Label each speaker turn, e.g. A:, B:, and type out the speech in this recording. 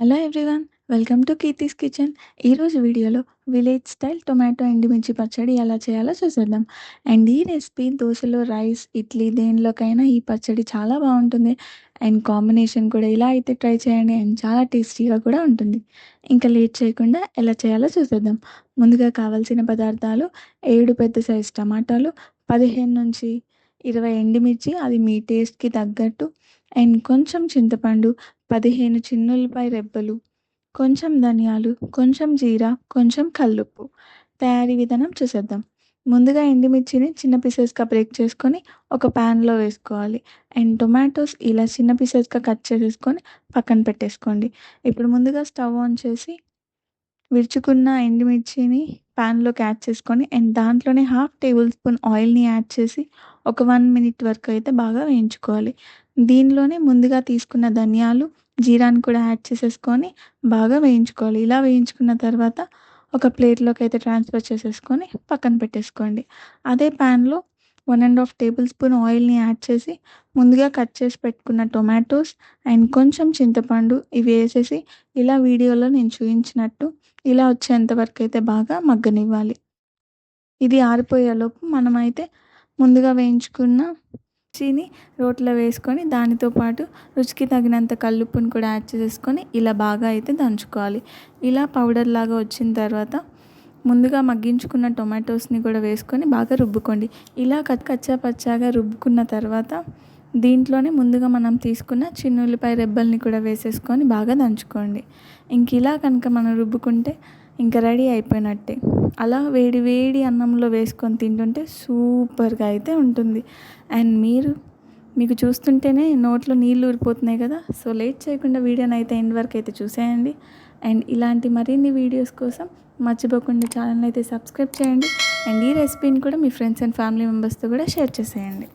A: Hello everyone welcome to Keerthi's kitchen ఈరోజు వీడియోలో village style tomato ఎండుమిర్చి పచ్చడి ఎలా చేయాలో చూసేద్దాం. అండ్ ఈ రెసిపీ దోశలో రైస్ ఇడ్లీ దేనిలోకైనా ఈ పచ్చడి చాలా బాగుంటుంది. అండ్ కాంబినేషన్ కూడా ఇలా అయితే ట్రై చేయండి అండ్ చాలా టేస్టీగా కూడా ఉంటుంది. ఇంకా లేట్ చేయకుండా ఎలా చేయాలో చూసేద్దాం. ముందుగా కావాల్సిన పదార్థాలు ఏడు పెద్ద సైజు టమాటాలు పదిహేను నుంచి ఇరవై ఎండుమిర్చి అది మీ టేస్ట్కి తగ్గట్టు అండ్ కొంచెం చింతపండు పదిహేను చిన్నులపై రెబ్బలు కొంచెం ధనియాలు కొంచెం జీరా కొంచెం కల్లుప్పు. తయారీ విధానం చూసేద్దాం. ముందుగా ఎండుమిర్చిని చిన్న పీసెస్గా బ్రేక్ చేసుకొని ఒక ప్యాన్లో వేసుకోవాలి. అండ్ టొమాటోస్ ఇలా చిన్న పీసెస్గా కట్ చేసేసుకొని పక్కన పెట్టేసుకోండి. ఇప్పుడు ముందుగా స్టవ్ ఆన్ చేసి విరుచుకున్న ఎండుమిర్చిని ప్యాన్లోకి యాడ్ చేసుకొని అండ్ దాంట్లోనే హాఫ్ టేబుల్ స్పూన్ ఆయిల్ని యాడ్ చేసి ఒక వన్ మినిట్ వరకు అయితే బాగా వేయించుకోవాలి. దీనిలోనే ముందుగా తీసుకున్న ధనియాలు జీరాని కూడా యాడ్ చేసేసుకొని బాగా వేయించుకోవాలి. ఇలా వేయించుకున్న తర్వాత ఒక ప్లేట్లోకి అయితే ట్రాన్స్ఫర్ చేసేసుకొని పక్కన పెట్టేసుకోండి. అదే ప్యాన్లో one and half tablespoon ఆయిల్ని యాడ్ చేసి ముందుగా కట్ చేసి పెట్టుకున్న టొమాటోస్ అండ్ కొంచెం చింతపండు ఇవి వేసేసి ఇలా వీడియోలో నేను చూపించినట్టు ఇలా వచ్చేంత వరకు అయితే బాగా మగ్గనివ్వాలి. ఇది ఆరిపోయేలోపు మనమైతే ముందుగా వేయించుకున్న మిర్చిని రోట్లో వేసుకొని దానితో పాటు రుచికి తగినంత కల్లుప్పుని కూడా యాడ్ చేసుకొని ఇలా బాగా అయితే దంచుకోవాలి. ఇలా పౌడర్ లాగా వచ్చిన తర్వాత ముందుగా మగ్గించుకున్న టొమాటోస్ని కూడా వేసుకొని బాగా రుబ్బుకోండి. ఇలా కచ్చా పచ్చాగా రుబ్బుకున్న తర్వాత దీంట్లోనే ముందుగా మనం తీసుకున్న చిన్న ఉల్లిపాయ రెబ్బల్ని కూడా వేసేసుకొని బాగా దంచుకోండి. ఇంక ఇలా కనుక మనం రుబ్బుకుంటే ఇంకా రెడీ అయిపోయినట్టే. అలా వేడి వేడి అన్నంలో వేసుకొని తింటుంటే సూపర్గా అయితే ఉంటుంది. అండ్ మీరు మీకు చూస్తుంటేనే నోట్లో నీళ్ళు ఊరిపోతున్నాయి కదా. సో లేట్ చేయకుండా వీడియోని అయితే ఎండ్ వరకు అయితే చూసేయండి. అండ్ ఇలాంటి మరిన్ని వీడియోస్ కోసం మర్చిపోకుండా ఛానల్ అయితే సబ్స్క్రైబ్ చేయండి. అండ్ ఈ రెసిపీని కూడా మీ ఫ్రెండ్స్ అండ్ ఫ్యామిలీ మెంబర్స్తో కూడా షేర్ చేసేయండి.